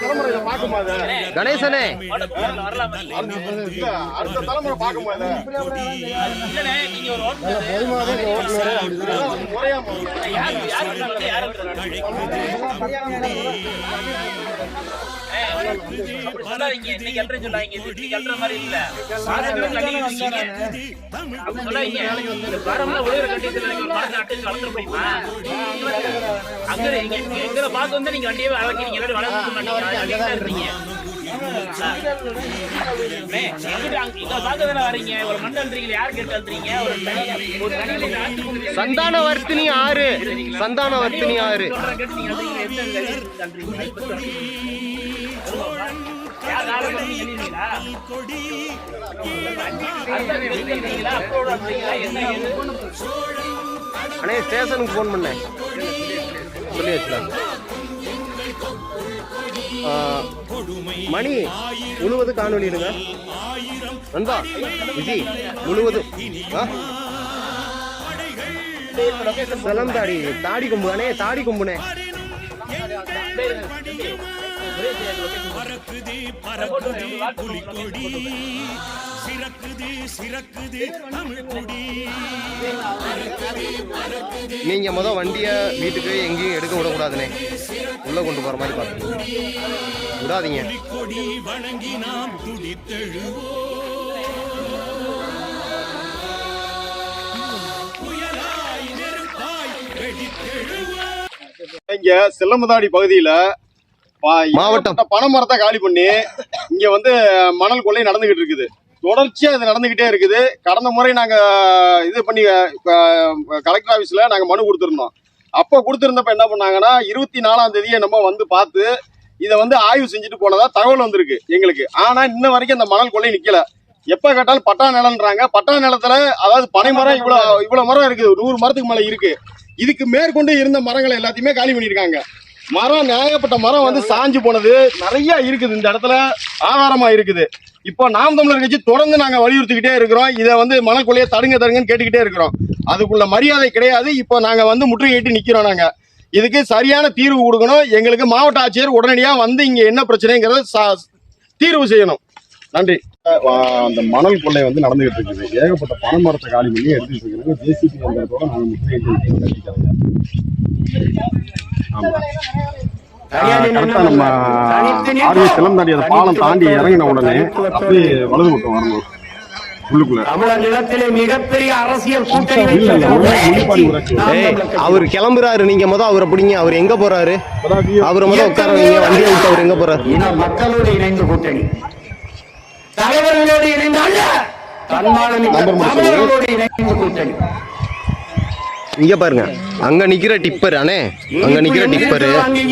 தலைமுறை இதை பார்க்குமா இதை? கணேசனே அடுத்த தலைமுறை ஓட்டு இதெல்லாம் முறையா போகணும். அங்க எங்களை பார்க்க வந்து நீங்க வண்டியை வளர்க்கிறீங்க. இல்லாட்டி வளர்க்க மாட்டீங்க. ஒரு. யார்? ஒரு தனி- கொண்டு சந்தான வர்த்தினி ஆறு சந்தான வர்த்தினி ஆறு? அண்ணே ஸ்டேஷனுக்கு ஃபோன் பண்ணேன் சொல்லி வச்சுலாம் மணி முழுவது காணொலி எடுங்க. நண்பா விஜி முழுவதும் சலம் தாடி தாடி கும்புனே தாடி கும்புனே அண்ணே தாடி புலிக்கொடி. நீங்க முத வண்டிய வீட்டுக்கு எங்கேயும் எடுக்க விடக்கூடாதுண்ணே உள்ள கொண்டு போற மாதிரி பாருங்க. விடாதீங்க. இங்க செல்லமதாடி பகுதியில மாவட்டம். ஏகப்பட்ட பனை மரத்தை காலி பண்ணி இங்க வந்து மணல் கொள்ளை நடந்துகிட்டு இருக்குது. தொடர்ச்சியா இது நடந்துகிட்டே இருக்குது. கடந்த முறை நாங்க இது பண்ணி கலெக்டர் ஆபீஸ்ல நாங்க மனு கொடுத்திருந்தோம். அப்போ கொடுத்திருந்தப்ப என்ன பண்ணாங்கன்னா இருபத்தி நாலாம் தேதியை நம்ம வந்து பார்த்து இதை வந்து ஆய்வு செஞ்சுட்டு போனதா தகவல் வந்திருக்கு எங்களுக்கு. ஆனா இன்ன வரைக்கும் அந்த மணல் கொள்ளை நிக்கல. எப்ப கேட்டாலும் பட்டா நிலம்ன்றாங்க. பட்டா நிலத்துல அதாவது பனை மரம் இவ்வளவு இவ்வளவு மரம் இருக்குது நூறு மரத்துக்கு மேல இருக்கு. இதுக்கு மேற்கொண்டு இருந்த மரங்களை எல்லாத்தையுமே காலி பண்ணியிருக்காங்க. மரம் நியாயப்பட்ட மரம் வந்து சாஞ்சு போனது. நிறைய இருக்குது இந்த இடத்துல. ஆதாரமா இருக்குது. இப்போ நாம் தமிழர் கட்சி தொடர்ந்து நாங்க வலியுறுத்திக்கிட்டே இருக்கிறோம். இதை வந்து மனக்குள்ளையே தடுங்க தடுங்கன்னு கேட்டுக்கிட்டே இருக்கிறோம். அதுக்குள்ள மரியாதை கிடையாது. இப்போ நாங்க வந்து முற்றுகையிட்டு நிக்கிறோம் நாங்க. இதுக்கு சரியான தீர்வு கொடுக்கணும். எங்களுக்கு மாவட்ட ஆட்சியர் உடனடியா வந்து இங்க என்ன பிரச்சனைங்கிறத தீர்வு செய்யணும். நன்றி. அந்த மணல் கொள்ளை வந்து நடந்துகிட்டு இருக்குது. ஏகப்பட்ட பனை மரத்தை காலி பண்ணி எடுத்துட்டு இருக்கிறாங்க ஜேசிபி எந்திரத்தோட நாங்கள் முற்றுகையிட்டு ஆமா. கரெக்டா நம்ம ஆர்வி சிலம்தாண்டி அந்த பாலம் தாண்டி இறங்கின உடனே அப்படியே வலது பக்கம் வரணும் அவர் கிளம்புறாரு. நீங்க முத அவரை பிடிங்க. அவர் எங்க போறாரு? அவரை முத உட்கார வைங்க. வண்டியை விட்டு அவர் எங்க போறாரு? மக்களோடு இணைந்த கூட்டணி. தலைவர்களோடு அல்ல இணைந்த கூட்டணி. இங்க பாருங்க. அங்க நிக்கிற டிப்பர் அண்ணே. அங்க நிக்கிற டிப்பர். அண்ணே.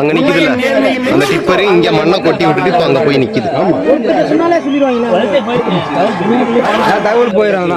அங்க நிக்குதுல்ல. அந்த டிப்பர் இங்க மண்ணை கொட்டி விட்டுட்டு இப்ப அங்க போய் நிக்குது. தகவல் போயிடும்